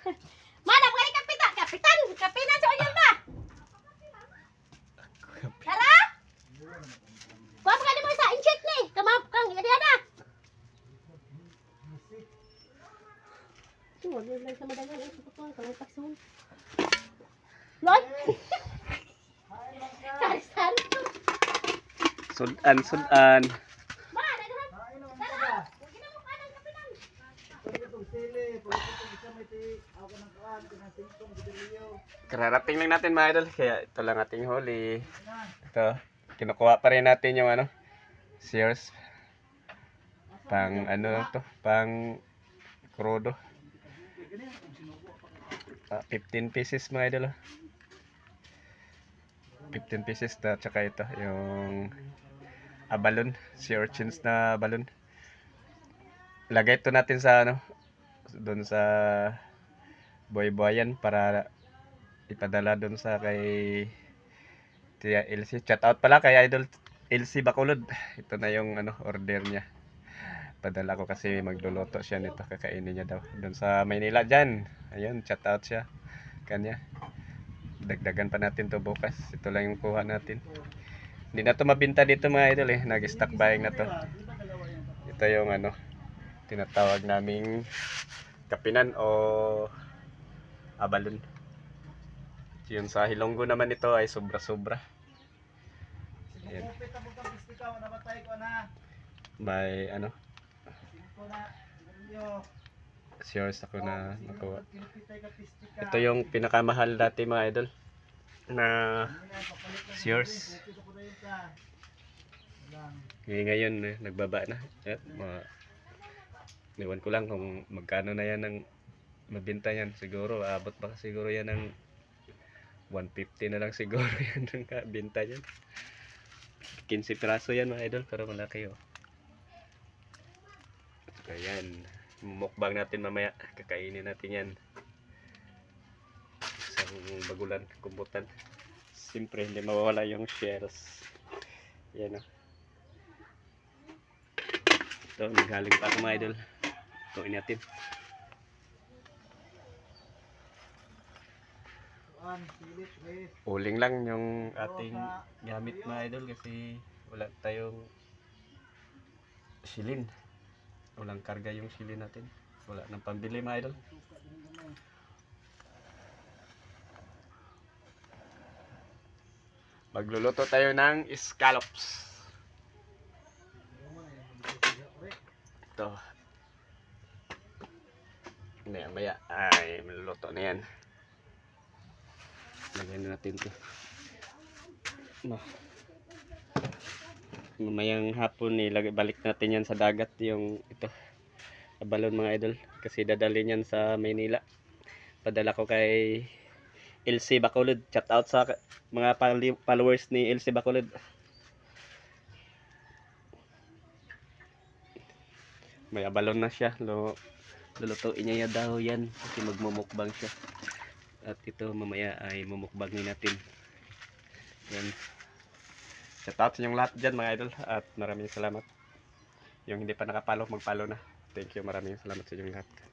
Manap ka ni kapitan, kapitan sa oyan ba? Tara! Kuha pa ka ni mo sa incheck ni. Kamap kang Adriana. Tuwag lang sa madagal ang sukutuan ka lang pasun. Lord! Karisan! Sudan, sudan. Ma, naghan! Tara! Huwag na mo ka ng kapitan! Kararating lang natin mga idol. Kaya ito lang ating huli. Ito. Kinukuha pa rin natin yung ano. Sears. Pang ano to. Pang krudo. Ah, 15 pieces mga idol. oh. 15 pieces na tsaka ito. Yung abalon. Sea urchins na balon. Lagay ito natin sa ano. Doon sa boy-boyan para ipadala doon sa kay Tia Elsie. Chat out pala kay Idol Elsie Bacolod. Ito na yung ano order niya. Padala ko kasi magluluto siya nito. Kakainin niya daw. Doon sa Maynila dyan. Ayun, chat out siya. Kanya. Dagdagan pa natin to bukas. Ito lang yung kuha natin. Hindi na to mabinta dito mga idol eh. Nag-stock buying na to. Ito yung ano tinatawag naming kapinan o abalon. Yun sa Hilonggo naman ito ay sobra-sobra. Ayan. May ano, sure ako na nakuha. Ito yung pinakamahal dati mga idol na Sears. Ngayon, ngayon eh, nagbaba na. At mga Ewan ko lang kung magkano na yan ng mabinta yan. Siguro, abot pa siguro yan ng 150 na lang siguro yan ng binta yan. 15 piraso yan mga idol, pero malaki oh. So, yan. Mukbang natin mamaya. Kakainin natin yan. Isang bagulan, kumbutan. Siyempre, hindi mawawala yung shells. Yan oh. Ito, naghaling pa ako mga idol. Tuin natin. Uling lang yung ating gamit mga idol kasi wala tayong silin. Walang karga yung silin natin. Wala nang pambili mga idol. Magluluto tayo ng scallops. Ito. Maya maya ay maluluto na yan. Lagyan na natin to. No. Mamayang hapon ilagay balik natin yan sa dagat yung ito. Balon mga idol kasi dadalhin yan sa Maynila. Padala ko kay LC Bacolod. Chat out sa mga followers ni LC Bacolod. May abalon na siya. Lo, lulutuin niya ya daw yan kasi magmumukbang siya. At ito mamaya ay mumukbangin natin. Yan. Shout out sa inyong lahat dyan mga idol at maraming salamat. Yung hindi pa nakapalo, magpalo na. Thank you, maraming salamat sa inyong lahat.